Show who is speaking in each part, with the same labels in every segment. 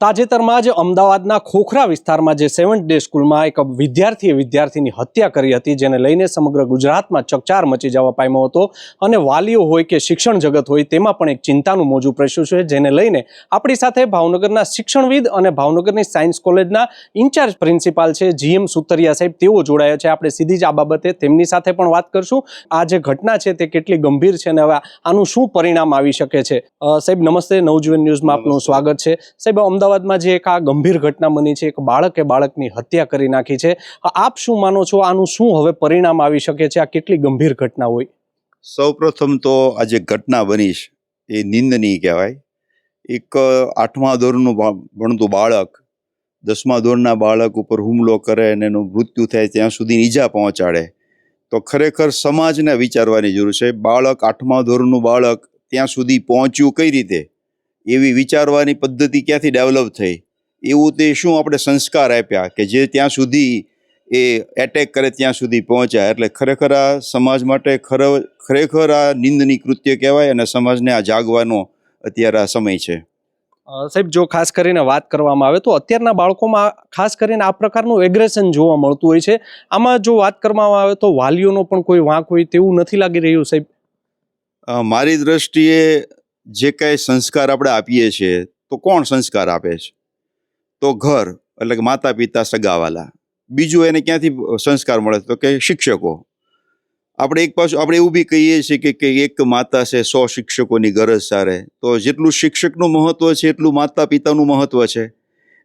Speaker 1: તાજેતરમાં જ અમદાવાદના ખોખરા વિસ્તારમાં જે સેવન્થ ડે સ્કૂલમાં એક વિદ્યાર્થીએ વિદ્યાર્થીની હત્યા કરી હતી જેને લઈને સમગ્ર ગુજરાતમાં ચકચાર મચી જવા પામ્યો હતો અને વાલીઓ હોય કે શિક્ષણ જગત હોય તેમાં પણ એક ચિંતાનું મોજું પ્રશ્યું છે જેને લઈને આપણી સાથે ભાવનગરના શિક્ષણવિદ અને ભાવનગરની સાયન્સ કોલેજના ઇન્ચાર્જ પ્રિન્સિપાલ છે જીએમ સુતરિયા સાહેબ તેઓ જોડાયા છે. આપણે સીધી જ આ બાબતે તેમની સાથે પણ વાત કરશું. આ જે ઘટના છે તે કેટલી ગંભીર છે અને હવે આનું શું પરિણામ આવી શકે છે? સાહેબ નમસ્તે. નવજીવન ન્યૂઝમાં આપનું સ્વાગત છે. સાહેબ અમદાવાદમાં જે એક આ ગંભીર ઘટના બની છે, એક બાળકે બાળકની હત્યા કરી નાખી છે. આપ શું માનો છો? આનું શું હવે પરિણામ આવી શકે છે? આ કેટલી ગંભીર ઘટના હોય?
Speaker 2: સૌપ્રથમ તો આ જે ઘટના બની છે, એ નિંદનીય કહેવાય. એક આઠમા ધોરણનું ભણતું બાળક, દસમા ધોરણના બાળક ઉપર હુમલો કરે અને એનું મૃત્યુ થાય ત્યાં સુધી ઈજા પહોંચાડે. તો ખરેખર સમાજને વિચારવાની જરૂર છે. બાળક આઠમા ધોરણનું બાળક ત્યાં સુધી પહોંચ્યું કઈ રીતે? એવી વિચારવાની પદ્ધતિ ક્યાંથી ડેવલપ થઈ? એવું તે શું આપણે સંસ્કાર આપ્યા કે જે ત્યાં સુધી એ એટેક કરે ત્યાં સુધી પહોંચ્યા? એટલે ખરેખર આ સમાજ માટે ખર ખરેખર આ નિંદની કૃત્ય કહેવાય અને સમાજને આ જાગવાનો અત્યારે આ સમય છે.
Speaker 1: સાહેબ જો ખાસ કરીને વાત કરવામાં આવે તો અત્યારના બાળકોમાં ખાસ કરીને આ પ્રકારનું એગ્રેશન જોવા મળતું હોય છે. આમાં જો વાત કરવામાં આવે તો વાલીઓનો પણ કોઈ વાંક હોય તેવું નથી લાગી રહ્યું સાહેબ?
Speaker 2: મારી દ્રષ્ટિએ જે કાંઈ સંસ્કાર આપણે આપીએ છીએ, તો કોણ સંસ્કાર આપે છે? તો ઘર, એટલે કે માતા પિતા સગાવાલા. બીજું એને ક્યાંથી સંસ્કાર મળે? તો કે શિક્ષકો. આપણે એક પાછું, આપણે એવું બી કહીએ છીએ કે એક માતા છે, સો શિક્ષકોની ગરજ સારે. તો જેટલું શિક્ષકનું મહત્વ છે, એટલું માતા પિતાનું મહત્વ છે.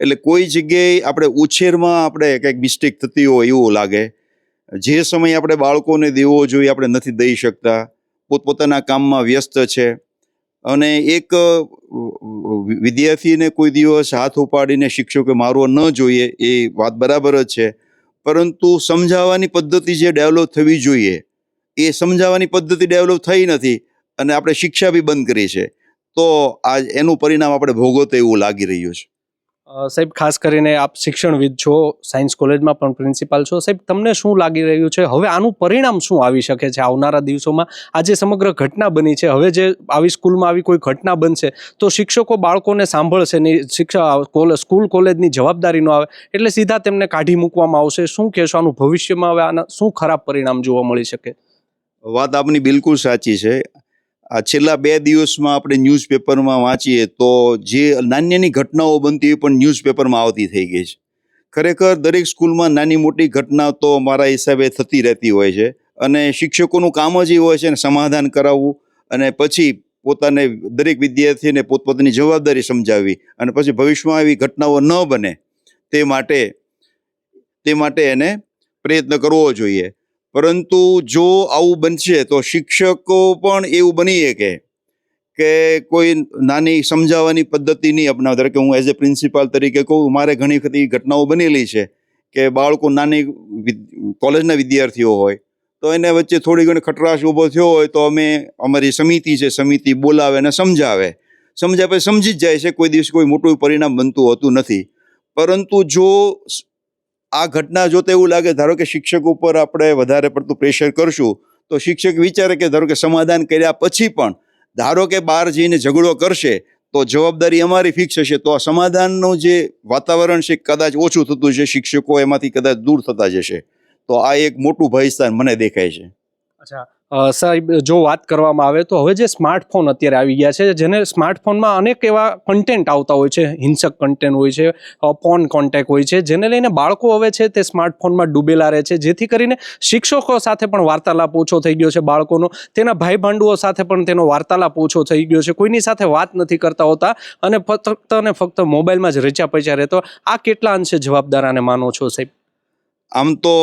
Speaker 2: એટલે કોઈ જગ્યાએ આપણે ઉછેરમાં આપણે કંઈક મિસ્ટેક થતી હોય એવું લાગે. જે સમય આપણે બાળકોને દેવો જોઈએ, આપણે નથી દઈ શકતા. પોતપોતાના કામમાં વ્યસ્ત છે. અને એક વિદ્યાર્થીને કોઈ દિવસ હાથ ઉપાડીને શિક્ષકે મારવો ન જોઈએ એ વાત બરાબર જ છે. પરંતુ સમજાવવાની પદ્ધતિ જે ડેવલપ થવી જોઈએ, એ સમજાવવાની પદ્ધતિ ડેવલપ થઈ નથી અને આપણે શિક્ષા બી બંધ કરી છે. તો આ, એનું પરિણામ આપણે ભોગવતો એવું લાગી રહ્યું છે.
Speaker 1: સાહેબ, ખાસ કરીને આપ શિક્ષણવિદ છો, સાયન્સ કોલેજમાં પણ પ્રિન્સિપાલ છો. સાહેબ, તમને શું લાગી રહ્યું છે? હવે આનું પરિણામ શું આવી શકે છે આવનારા દિવસોમાં? આ જે સમગ્ર ઘટના બની છે. હવે જે આવી સ્કૂલમાં આવી કોઈ ઘટના બનશે, તો શિક્ષકો બાળકોને સાંભળશે નહીં શિક્ષા કોલે- સ્કૂલ કોલેજની જવાબદારી ન આવે, એટલે સીધા તેમને કાઢી મૂકવામાં આવશે. શું કહેશો? આનું ભવિષ્યમાં હવે આના શું ખરાબ પરિણામ જોવા મળી શકે?
Speaker 2: વાત આપની બિલકુલ સાચી છે. આ છેલ્લા બે દિવસમાં આપણે ન્યૂઝપેપરમાં વાંચીએ તો જે નાની ઘટનાઓ બનતી હોય પણ ન્યૂઝપેપરમાં આવતી થઈ ગઈ છે. ખરેખર દરેક સ્કૂલમાં નાની મોટી ઘટના તો મારા હિસાબે થતી રહેતી હોય છે અને શિક્ષકોનું કામ જ એ હોય છે ને સમાધાન કરાવવું અને પછી પોતાને દરેક વિદ્યાર્થીને પોતપોતાની જવાબદારી સમજાવવી અને પછી ભવિષ્યમાં આવી ઘટનાઓ ન બને તે માટે તે માટે એને પ્રયત્ન કરવો જોઈએ. પરંતુ જો આવું બનશે, તો શિક્ષકો પણ એવું બની શકે કે કોઈ નાની સમજાવવાની પદ્ધતિ નહીં અપનાવે. ધારો કે હું એઝ એ પ્રિન્સિપાલ તરીકે કહું, મારે ઘણી બધી ઘટનાઓ બનેલી છે કે બાળકો નાની કોલેજના વિદ્યાર્થીઓ હોય, તો એને વચ્ચે થોડી ઘણી ખટરાશ ઊભો થયો હોય, તો અમે અમારી સમિતિ છે, સમિતિ બોલાવે અને સમજાવે. સમજાવે સમજી જ જાય છે, કોઈ દિવસ કોઈ મોટું પરિણામ બનતું હોતું નથી. પરંતુ જો આ ઘટના જોતા એવું લાગે, ધારો કે શિક્ષક ઉપર આપણે વધારે પડતું પ્રેશર કરશું, તો શિક્ષક વિચારે કે ધારો કે સમાધાન કર્યા પછી પણ, ધારો કે બહાર જઈને ઝઘડો કરશે, તો જવાબદારી અમારી ફિક્સ હશે, તો આ સમાધાનનું જે વાતાવરણ છે, કદાચ ઓછું થતું છે શિક્ષકો એમાંથી કદાચ દૂર થતા જશે. તો આ એક મોટું ભયસ્થાન મને દેખાય છે.
Speaker 1: અચ્છા સાહેબ, જો વાત કરવામાં આવે તો હવે જે સ્માર્ટફોન અત્યારે આવી ગયા છે, જેને સ્માર્ટફોનમાં અનેક એવા કન્ટેન્ટ આવતા હોય છે. હિંસક કન્ટેન્ટ હોય છે ફોન કોન્ટેક્ટ હોય છે, જેને લઈને બાળકો હવે છે તે સ્માર્ટફોનમાં ડૂબેલા રહે છે. જેથી કરીને શિક્ષકો સાથે પણ વાર્તાલાપ ઓછો થઈ ગયો છે બાળકોનો. તેના ભાઈ ભાંડુઓ સાથે પણ તેનો વાર્તાલાપ ઓછો થઈ ગયો છે. કોઈની સાથે વાત નથી કરતા હોતા અને ફક્ત અને ફક્ત મોબાઈલમાં જ રચ્યા પચ્યા રહેતો. આ કેટલા અંશે જવાબદાર આને માનો છો સાહેબ?
Speaker 2: આમ તો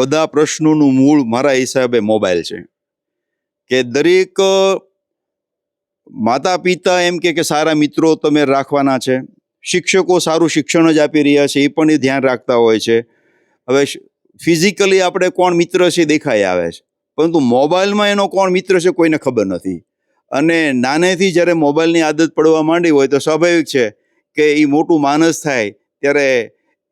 Speaker 2: બધા પ્રશ્નોનું મૂળ મારા હિસાબે મોબાઈલ છે. કે દરેક માતા પિતા એમ કે સારા મિત્રો તમે રાખવાના છે. શિક્ષકો સારું શિક્ષણ જ આપી રહ્યા છે, એ પણ એ ધ્યાન રાખતા હોય છે. હવે ફિઝિકલી આપણે કોણ મિત્ર છે દેખાઈ આવે છે. પરંતુ મોબાઈલમાં એનો કોણ મિત્ર છે કોઈને ખબર નથી. અને નાનેથી જ્યારે મોબાઈલની આદત પડવા માંડી હોય તો સ્વાભાવિક છે કે એ મોટું માણસ થાય, ત્યારે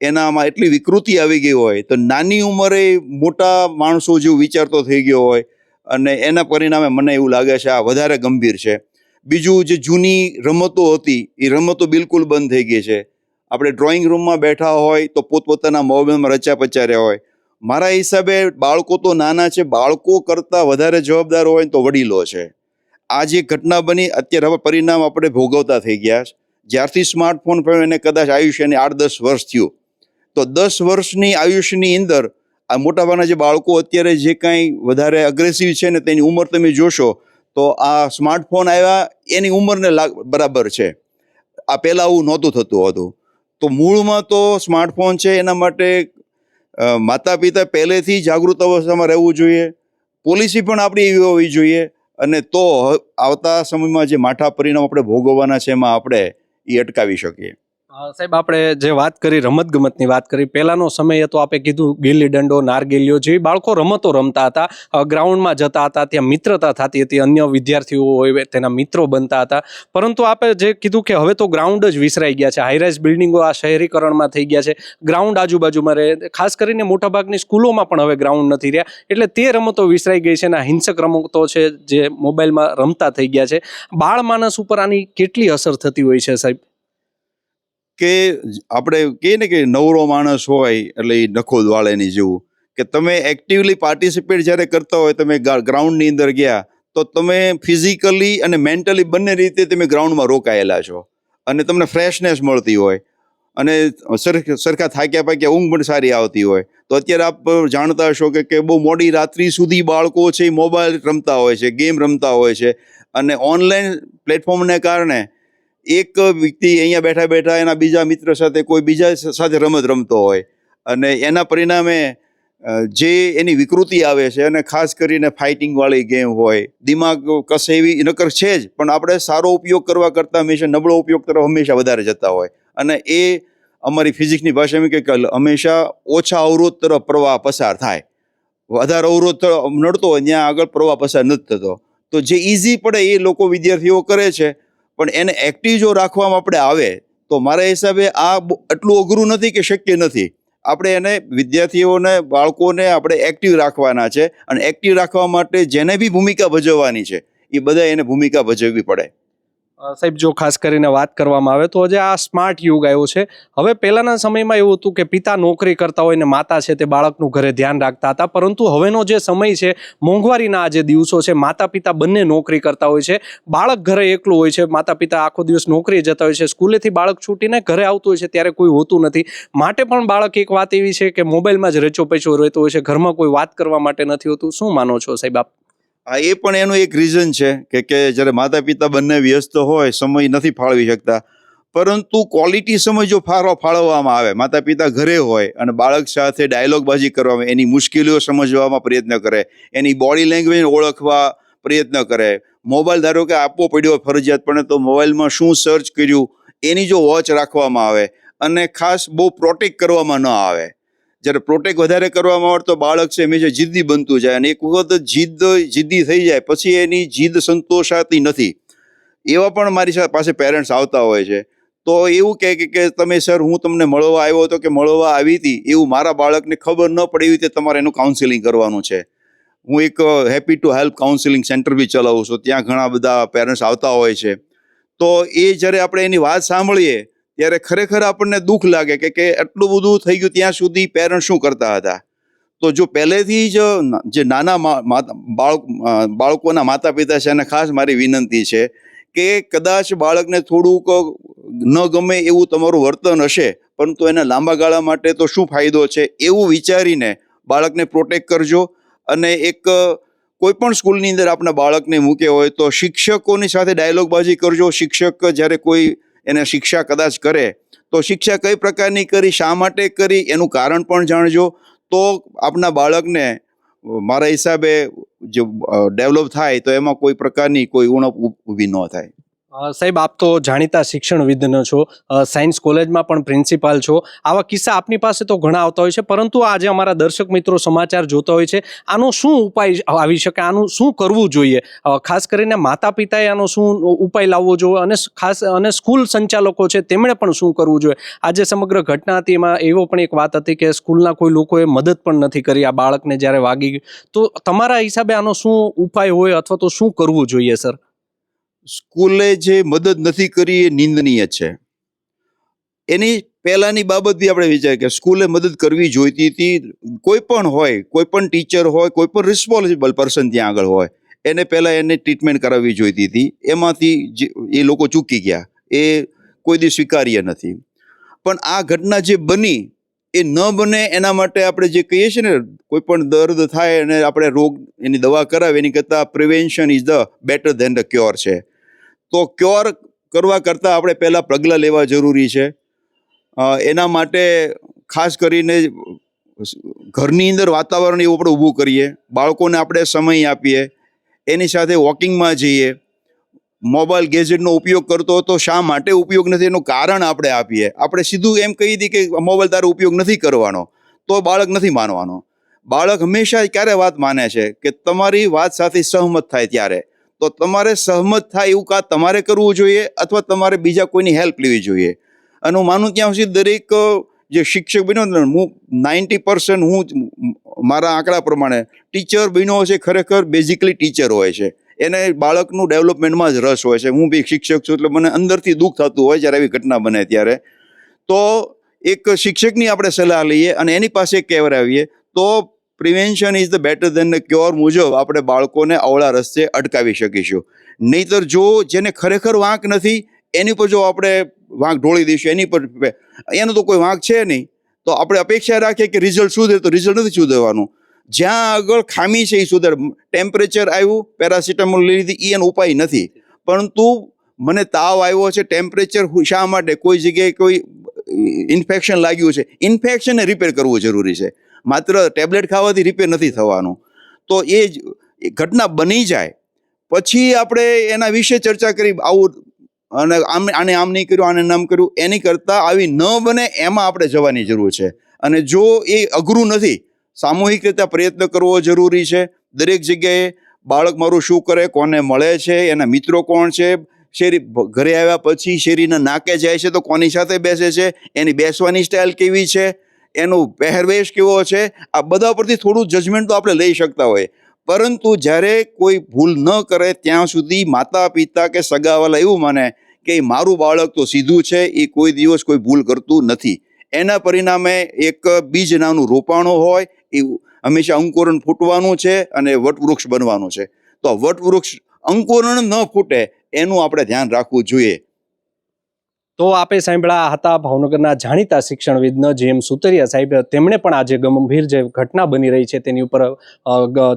Speaker 2: એનામાં એટલી વિકૃતિ આવી ગઈ હોય, તો નાની ઉંમરે મોટા માણસો જેવું વિચારતો થઈ ગયો હોય અને એના પરિણામે મને એવું લાગે છે આ વધારે ગંભીર છે. બીજું જે જૂની રમતો હતી, એ રમતો બિલકુલ બંધ થઈ ગઈ છે. આપણે ડ્રોઈંગ રૂમમાં બેઠા હોય તો પોતપોતાના મોબાઈલમાં રચ્યા પચાર્યા હોય. મારા હિસાબે બાળકો તો નાના છે, બાળકો કરતાં વધારે જવાબદાર હોય તો વડીલો છે. આ જે ઘટના બની, અત્યારે હવે પરિણામ આપણે ભોગવતા થઈ ગયા છે. જ્યારથી સ્માર્ટફોન પડ્યો એને કદાચ આયુષ્યને આઠ દસ વર્ષ થયું. તો દસ વર્ષની આયુષ્યની અંદર આ મોટાભાગના જે બાળકો અત્યારે જે કાંઈ વધારે અગ્રેસિવ છે ને તેની ઉંમર તમે જોશો, તો આ સ્માર્ટફોન આવ્યા, એની ઉંમરને લાગ, બરાબર છે. આ પહેલાં આવું નહોતું થતું હતું. તો મૂળમાં તો સ્માર્ટફોન છે, એના માટે માતા પિતા પહેલેથી જાગૃત અવસ્થામાં રહેવું જોઈએ. પોલિસી પણ આપણી એવી હોવી જોઈએ. અને તો આવતા સમયમાં જે માઠા પરિણામ આપણે ભોગવવાના છે એમાં આપણે એ અટકાવી શકીએ.
Speaker 1: સાહેબ, આપણે જે વાત કરી રમત ગમતની વાત કરી, પહેલાનો સમય હતો આપણે કીધું ગિલ્લી દંડો, નારગેલીઓ જેવી બાળકો રમતો રમતા હતા. ગ્રાઉન્ડમાં જતા હતા, ત્યાં મિત્રતા થતી હતી, અન્ય વિદ્યાર્થીઓ હોય તેના મિત્રો બનતા હતા. પરંતુ આપણે જે કીધું કે હવે તો ગ્રાઉન્ડ જ વિસરાઈ ગયા છે હાઈરાઇઝ બિલ્ડિંગો આ શહેરીકરણમાં થઈ ગયા છે. ગ્રાઉન્ડ આજુબાજુમાં રહે, ખાસ કરીને મોટાભાગની સ્કૂલોમાં પણ હવે ગ્રાઉન્ડ નથી રહ્યા. એટલે તે રમતો વિસરાઈ ગઈ છે અને હિંસક રમતો છે જે મોબાઈલમાં રમતા થઈ ગયા છે. બાળ માનસ ઉપર આની કેટલી અસર થતી હોય છે સાહેબ?
Speaker 2: કે આપણે કહીએ ને કે નવરો માણસ હોય એટલે એ નખો દ્વાળેની જેવું, કે તમે એક્ટિવલી પાર્ટિસિપેટ જ્યારે કરતા હોય, તમે ગ્રાઉન્ડની અંદર ગયા, તો તમે ફિઝિકલી અને મેન્ટલી બંને રીતે તમે ગ્રાઉન્ડમાં રોકાયેલા છો. અને તમને ફ્રેશનેસ મળતી હોય. અને સર- સરખા થાક્યા પાક્યા ઊંઘ પણ સારી આવતી હોય. તો અત્યારે આપ જાણતા હશો કે કે બહુ મોડી રાત્રિ સુધી બાળકો છે એ મોબાઈલ રમતા હોય છે, ગેમ રમતા હોય છે. અને ઓનલાઈન પ્લેટફોર્મને કારણે એક વ્યક્તિ અહીંયા બેઠા બેઠા એના બીજા મિત્ર સાથે કોઈ બીજા સાથે રમત રમતો હોય અને એના પરિણામે જે એની વિકૃતિ આવે છે અને ખાસ કરીને ફાઇટિંગવાળી ગેમ હોય, દિમાગ કશે એવી નકર છે જ, પણ આપણે સારો ઉપયોગ કરવા કરતાં હંમેશા, નબળો ઉપયોગ તરફ હંમેશા વધારે જતા હોય. અને એ અમારી ફિઝિક્સની ભાષામાં કે હંમેશા ઓછા અવરોધ તરફ પ્રવાહ પસાર થાય. વધારે અવરોધ નડતો હોય, ત્યાં આગળ પ્રવાહ પસાર નથી થતો. તો જે ઇઝી પડે એ લોકો વિદ્યાર્થીઓ કરે છે. પણ એને એક્ટિવ જો રાખવામાં આપણે આવે, તો મારા હિસાબે આ એટલું અઘરું નથી કે શક્ય નથી. આપણે એને વિદ્યાર્થીઓને, બાળકોને આપણે એક્ટિવ રાખવાના છે અને એક્ટિવ રાખવા માટે જેને બી ભૂમિકા ભજવવાની છે, એ બધા એને ભૂમિકા ભજવવી પડે.
Speaker 1: સાહેબ, જો ખાસ કરીને વાત કરવામાં આવે તો આજે આ સ્માર્ટ યુગ આવ્યો છે. હવે પહેલાના સમયમાં એવું હતું કે પિતા નોકરી કરતા હોય ને માતા છે તે બાળકનું ઘરે ધ્યાન રાખતા હતા. પરંતુ હવેનો જે સમય છે, મોંઘવારીના આ જે દિવસો છે માતા પિતા બંને નોકરી કરતા હોય છે. બાળક ઘરે એકલું હોય છે માતા પિતા આખો દિવસ નોકરીએ જતા હોય છે. સ્કૂલેથી બાળક છૂટીને ઘરે આવતું હોય છે ત્યારે કોઈ હોતું નથી. માટે પણ બાળક એક વાત એવી છે કે મોબાઈલમાં જ રચો પેચો રહેતો હોય છે. ઘરમાં કોઈ વાત કરવા માટે નથી હોતું. શું માનો છો સાહેબ આપ?
Speaker 2: હા એ પણ એનું એક રીઝન છે કે કે જ્યારે માતા પિતા બંને વ્યસ્ત હોય, સમય નથી ફાળવી શકતા. પરંતુ ક્વોલિટી સમય જો ફાળો ફાળવવામાં આવે માતા પિતા ઘરે હોય અને બાળક સાથે ડાયલોગબાજી કરવામાં, એની મુશ્કેલીઓ સમજવામાં પ્રયત્ન કરે, એની બોડી લેંગ્વેજ ઓળખવા પ્રયત્ન કરે. મોબાઈલ ધારો કે આપવો પડ્યો ફરજિયાતપણે તો મોબાઈલમાં શું સર્ચ કર્યું, એની જો વોચ રાખવામાં આવે અને ખાસ બહુ પ્રોટેક્ટ કરવામાં ન આવે. જ્યારે પ્રોટેક્ટ વધારે કરવામાં આવે તો બાળક છે હંમેશા જિદ્દી બનતું જાય અને એક વખત જીદ જિદ્દી થઈ જાય પછી એની જીદ સંતોષાતી નથી. એવા પણ મારી પાસે પેરેન્ટ્સ આવતા હોય છે. તો એવું કહે કે તમે સર હું તમને મળવા આવ્યો હતો કે મળવા આવી હતી એવું મારા બાળકને ખબર ન પડે એવી રીતે તમારે એનું કાઉન્સિલિંગ કરવાનું છે. હું એક happy to help counselling centre બી ચલાવું છું. ત્યાં ઘણા બધા પેરેન્ટ્સ આવતા હોય છે. તો એ જ્યારે આપણે એની વાત સાંભળીએ ત્યારે ખરેખર આપણને દુઃખ લાગે કે કે આટલું બધું થઈ ગયું ત્યાં સુધી પેરેન્ટ્સ શું કરતા હતા? તો જો પહેલેથી જ, જે નાના બાળક બાળકોના માતા પિતા છે અને ખાસ મારી વિનંતી છે કે કદાચ બાળકને થોડુંક ન ગમે એવું તમારું વર્તન હશે, પરંતુ એના લાંબા ગાળા માટે તો શું ફાયદો છે એવું વિચારીને બાળકને પ્રોટેક્ટ કરજો અને એક કોઈ પણ સ્કૂલની અંદર આપણા બાળકને મૂકે હોય તો શિક્ષકોની સાથે ડાયલોગબાજી કરજો. શિક્ષક જ્યારે કોઈ એને શિક્ષા કદાચ કરે, તો શિક્ષા કઈ પ્રકારની કરી, શા માટે કરી, એનું કારણ પણ જાણજો. તો આપના બાળકને, મારા હિસાબે, જે ડેવલપ થાય, તો એમાં કોઈ પ્રકારની કોઈ ઉણપ ઊભી ન થાય.
Speaker 1: સાહેબ, આપ તો જાણીતા શિક્ષણવિદનો છો સાયન્સ કોલેજમાં પણ પ્રિન્સિપાલ છો. આવા કિસ્સા આપની પાસે તો ઘણા આવતા હોય છે, પરંતુ આજે અમારા દર્શક મિત્રો સમાચાર જોતા હોય છે, આનો શું ઉપાય આવી શકે, આનું શું કરવું જોઈએ? ખાસ કરીને માતા પિતાએ આનો શું ઉપાય લાવવો જોઈએ અને ખાસ અને સ્કૂલ સંચાલકો છે, તેમણે પણ શું કરવું જોઈએ? આજે સમગ્ર ઘટના હતી, એમાં એવો પણ એક વાત હતી કે સ્કૂલના કોઈ લોકોએ મદદ પણ નથી કરી આ બાળકને જ્યારે વાગી તો તમારા હિસાબે આનો શું ઉપાય હોય અથવા તો શું કરવું જોઈએ, સર?
Speaker 2: સ્કૂલે જે મદદ નથી કરી એ નિંદનીય છે. એની પહેલાંની બાબત બી આપણે વિચાર કે સ્કૂલે મદદ કરવી જોઈતી હતી. કોઈ પણ હોય, કોઈ પણ ટીચર હોય, કોઈ પણ રિસ્પોન્સિબલ પર્સન ત્યાં આગળ હોય, એને પહેલાં એને ટ્રીટમેન્ટ કરાવવી જોઈતી હતી. એમાંથી જે એ લોકો ચૂકી ગયા. એ કોઈ દી સ્વીકાર્ય નથી. પણ આ ઘટના જે બની, એ ન બને એના માટે આપણે જે કહીએ છીએ ને, કોઈ પણ દર્દ થાય અને આપણે રોગ, એની દવા કરાવે, એની કરતાં prevention is the better than the cure છે. તો ક્યોર કરવા કરતાં આપણે પહેલાં પગલાં લેવા જરૂરી છે. એના માટે ખાસ કરીને ઘરની અંદર વાતાવરણ એવું આપણે ઊભું કરીએ, બાળકોને આપણે સમય આપીએ, એની સાથે વોકિંગમાં જઈએ, મોબાઈલ ગેજેટનો ઉપયોગ કરતો હતો શા માટે ઉપયોગ નથી, એનું કારણ આપણે આપીએ. આપણે સીધું એમ કહી દઈએ કે મોબાઈલ તારો ઉપયોગ નથી કરવાનો, તો બાળક નથી માનવાનો. બાળક હંમેશા ક્યારે વાત માને છે? કે તમારી વાત સાથે સહમત થાય ત્યારે. તો તમારે સહમત થાય એવું કાં તમારે કરવું જોઈએ અથવા તમારે બીજા કોઈની હેલ્પ લેવી જોઈએ? અને હું માનું ત્યાં સુધી દરેક જે શિક્ષક બન્યો હું નાઇન્ટી પર્સન્ટ હું મારા આંકડા પ્રમાણે ટીચર બન્યો છે, ખરેખર બેઝિકલી ટીચર હોય છે. એને બાળકનું ડેવલપમેન્ટમાં જ રસ હોય છે. હું બી શિક્ષક છું એટલે મને અંદરથી દુઃખ થતું હોય જ્યારે આવી ઘટના બને ત્યારે. તો એક શિક્ષકની આપણે સલાહ લઈએ અને એની પાસે કહેવરાવીએ તો prevention is the better than the cure મુજબ આપણે બાળકોને અવળા રસ્તે અટકાવી શકીશું. નહીતર જો જેને ખરેખર વાંક નથી, એની પર જો આપણે વાંક ઢોળી દઈશું, એની પર એનો તો કોઈ વાંક છે નહીં, તો આપણે અપેક્ષા રાખીએ કે રિઝલ્ટ સુધરે તો રિઝલ્ટ નથી સુધરવાનું. જ્યાં આગળ ખામી છે એ સુધર ટેમ્પરેચર આવ્યું પેરાસિટામોલ લીધી એ એનો ઉપાય નથી. પરંતુ મને તાવ આવ્યો છે ટેમ્પરેચર શા માટે, કોઈ જગ્યાએ કોઈ ઇન્ફેક્શન લાગ્યું છે ઇન્ફેક્શનને રિપેર કરવું જરૂરી છે. માત્ર ટેબ્લેટ ખાવાથી રિપેર નથી થવાનું. તો એ જ ઘટના બની જાય. પછી આપણે એના વિશે ચર્ચા કરી, આવું અને આમ, આને આમ નહીં કર્યું, આને નામ કર્યું, એની કરતાં આવી ન બને એમાં આપણે જવાની જરૂર છે. અને જો એ અઘરું નથી, સામૂહિક રીતે પ્રયત્ન કરવો જરૂરી છે. દરેક જગ્યાએ બાળક મારું શું કરે, કોને મળે છે, એના મિત્રો કોણ છે, શેરી ઘરે આવ્યા પછી શેરીના નાકે જાય છે તો કોની સાથે બેસે છે, એની બેસવાની સ્ટાઇલ કેવી છે એનું પહેરવેશ કેવો છે? આ બધા પરથી થોડું જજમેન્ટ તો આપણે લઈ શકતા હોય. પરંતુ જ્યારે કોઈ ભૂલ ન કરે, ત્યાં સુધી માતા પિતા કે સગાવાલા એવું માને કે મારું બાળક તો સીધું છે, એ કોઈ દિવસ કોઈ ભૂલ કરતું નથી. એના પરિણામે એક બીજ નાનું રોપાણું હોય, એ હંમેશા અંકુરણ ફૂટવાનું છે અને વટવૃક્ષ બનવાનું છે. તો વટવૃક્ષ અંકુરણ ન ફૂટે, એનું આપણે ધ્યાન રાખવું જોઈએ.
Speaker 1: તો આપે સાંભળ્યા હતા ભાવનગરના જાણીતા શિક્ષણવિદનો જેમ સુતરિયા સાહેબ, તેમણે પણ આજે ગંભીર જે ઘટના બની રહી છે તેની ઉપર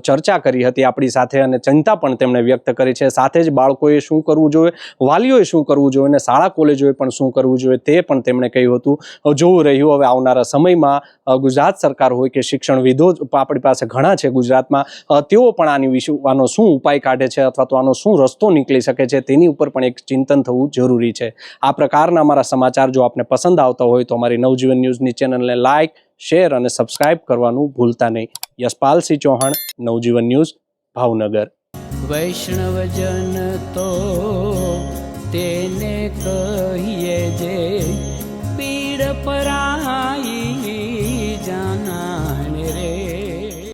Speaker 1: ચર્ચા કરી હતી આપણી સાથે અને ચિંતા પણ તેમણે વ્યક્ત કરી છે. સાથે જ બાળકોએ શું કરવું જોઈએ, વાલીઓએ શું કરવું જોઈએ અને શાળા કોલેજોએ પણ શું કરવું જોઈએ તે પણ તેમણે કહ્યું હતું. જોવું રહ્યું. હવે આવનારા સમયમાં ગુજરાત સરકાર હોય કે શિક્ષણવિદો આપણી પાસે ઘણા છે ગુજરાતમાં તેઓ પણ આની વિશે આનો શું ઉપાય કાઢે છે અથવા તો આનો શું રસ્તો નીકળી શકે છે તેની ઉપર પણ એક ચિંતન થવું જરૂરી છે. આ પ્રકારના અમારા સમાચાર જો આપને પસંદ આવતા હોય તો અમારી નવજીવન ન્યૂઝની ચેનલને લાઇક, શેર અને સબસ્ક્રાઇબ કરવાનું ભૂલતા નહીં. યશપાલસિંહ ચૌહાણ, નવજીવન ન્યૂઝ, ભાવનગર.
Speaker 3: વૈષ્ણવજન તો તેને કહીએ જે પીડ પરા